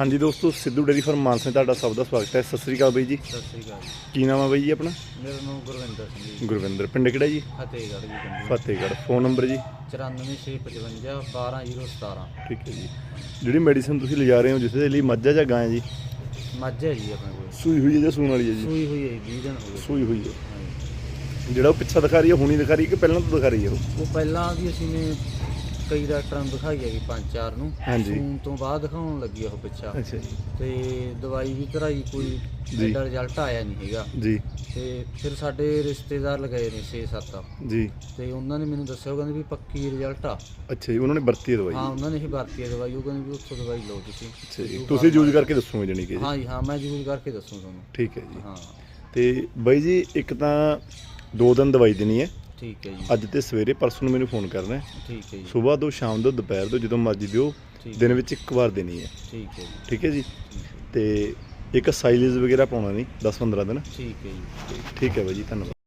ਹਾਂਜੀ ਦੋਸਤੋ Sidhu dairy farm Mansa ਤੁਹਾਡਾ ਸਭ ਦਾ ਸਵਾਗਤ ਹੈ। ਸਤਿ ਸ੍ਰੀ ਅਕਾਲ ਬਾਈ ਜੀ। ਸਤਿ ਸ੍ਰੀ ਅਕਾਲ ਕੀ ਨਾਮ ਹੈ ਬਾਈ ਜੀ ਆਪਣਾ? ਮੇਰਾ ਨਾਮ ਗੁਰਵਿੰਦਰ ਸਿੰਘ ਜੀ। ਗੁਰਵਿੰਦਰ। ਪਿੰਡ ਕਿਹੜਾ ਜੀ? ਫਤਿਹਗੜ੍ਹ ਜੀ ਪਿੰਡ ਫਤਿਹਗੜ੍ਹ। ਫੋਨ ਨੰਬਰ ਜੀ? 94655 12017 ਠੀਕ ਹੈ ਜੀ। ਜਿਹੜੀ ਮੈਡੀਸਨ ਤੁਸੀਂ ਲਿਜਾ ਰਹੇ ਹੋ ਜਿਸ ਦੇ ਲਈ ਮੱਝਾ ਜਾਂ ਗਾਂ ਹੈ ਜੀ? ਮੱਝ ਹੈ ਜੀ ਆਪਣੇ ਕੋਲ। ਸੂਈ ਹੋਈ ਹੈ ਜਾਂ ਸੂਣ ਵਾਲੀ ਹੈ ਜੀ? ਸੂਈ ਹੋਈ ਹੈ 20 ਦਿਨ ਹੋ ਗਏ। ਸੂਈ ਹੋਈ ਹੈ। ਜਿਹੜਾ ਉਹ ਪਿੱਛਾ ਦਿਖਾ ਰਹੀ ਹੈ ਹੁਣੀ ਦਿਖਾ ਰਹੀ ਹੈ ਕਿ ਪਹਿਲਾਂ ਤੋਂ ਦਿਖਾ ਰਹੀ ਹੈ ਉਹ? ਉਹ ਪਹਿਲਾਂ ਵੀ ਅਸੀਂ ਨੇ ਕਈ ਡਾਕਟਰਾਂ ਨੂੰ ਦਿਖਾਈ ਹੈਗੀ ਪੰਜ ਚਾਰ ਨੂੰ। ਹਾਂਜੀ। ਤੋਂ ਬਾਅਦ ਦਿਖਾਉਣ ਲੱਗੀ ਉਹ ਅੱਛਾ ਜੀ। ਤੇ ਦਵਾਈ ਵੀ ਕਰਾਈ ਕੋਈ ਜੀ। ਐਡਾ ਰਿਜ਼ਲਟ ਆਇਆ ਨਹੀਂ ਹੈਗਾ। ਜੀ। ਤੇ ਫਿਰ ਸਾਡੇ ਰਿਸ਼ਤੇਦਾਰ ਲਗਾਏ ਨੇ 6-7 ਜੀ। ਤੇ ਉਹਨਾਂ ਨੇ ਮੈਨੂੰ ਦੱਸਿਆ ਉਹ ਕਹਿੰਦੇ ਵੀ ਪੱਕੀ ਰਿਜ਼ਲਟ ਆ। ਅੱਛਾ ਜੀ ਉਹਨਾਂ ਨੇ ਵਰਤੀ ਹੈ ਦਵਾਈ? ਹਾਂ ਉਹਨਾਂ ਨੇ ਹੀ ਵਰਤੀ ਹੈ ਦਵਾਈ ਉਹ ਕਹਿੰਦੇ ਵੀ ਉੱਥੋਂ ਦਵਾਈ ਲਓ ਤੁਸੀਂ। ਅੱਛਾ ਜੀ। ਤੁਸੀਂ ਯੂਜ਼ ਕਰਕੇ ਦੱਸੋਗੇ ਜਾਨੀ ਕਿ ਜੀ? ਹਾਂ ਜੀ ਹਾਂ ਮੈਂ ਯੂਜ਼ ਕਰਕੇ ਦੱਸੂ ਤੁਹਾਨੂੰ। ਠੀਕ ਹੈ ਜੀ। ਹਾਂ। ਤੇ ਬਾਈ ਜੀ ਇੱਕ ਤਾਂ ਦੋ ਦਿਨ ਦਵਾਈ ਦੇਣੀ ਹੈ। ਠੀਕ ਹੈ ਜੀ। ਅੱਜ ਤੇ ਸਵੇਰੇ ਪਰਸੋਂ ਨੂੰ ਮੈਨੂੰ ਫੋਨ ਕਰਨਾ ਹੈ। ਠੀਕ ਹੈ ਜੀ। ਸਵੇਰ ਤੋਂ ਸ਼ਾਮ ਤੋਂ ਦੁਪਹਿਰ ਤੋਂ ਜਦੋਂ ਮਰਜ਼ੀ ਦਿਓ ਠੀਕ ਦਿਨ ਵਿੱਚ ਇੱਕ ਵਾਰ ਦੇਣੀ ਹੈ। ਠੀਕ ਹੈ ਜੀ। ਠੀਕ ਹੈ ਜੀ। ਤੇ ਇੱਕ ਸਾਈਲੇਜ ਵਗੈਰਾ ਪਾਉਣਾ ਨਹੀਂ 10-15 ਦਿਨ। ਠੀਕ ਹੈ ਜੀ। ਠੀਕ ਹੈ ਬਾਈ ਜੀ ਧੰਨਵਾਦ।